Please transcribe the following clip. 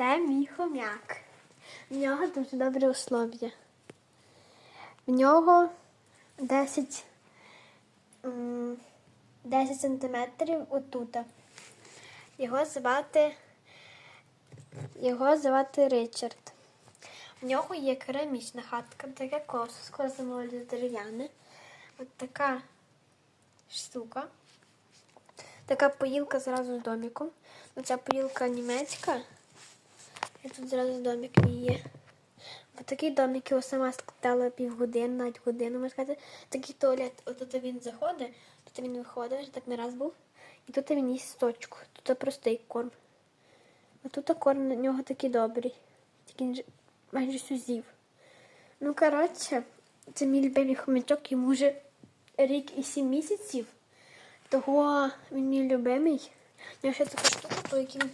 Це мій хом'як. В нього дуже добре услов'я. В нього 10, м, 10 сантиметрів отута. Його звати, його звати Ричард. В нього є керамічна хатка, таке колесо, замовлю дерев'яне. От така штука. Така поїлка зразу з домиком. Ну, Ця поїлка німецька. І тут зразу домик мій є. Бо такий домик його сама складала півгодини, навіть годину, можна сказати. Такий туалет, отут він заходить, тут він виходить, вже так не раз був. І тут він їсть точку. Тут простий корм. А тут корм на нього такий добрий. Він майже сюзів. Ну, коротше, це мій любимий хомячок, йому вже рік і сім місяців. Того він мій любимий. У нього ще така штука, по якій він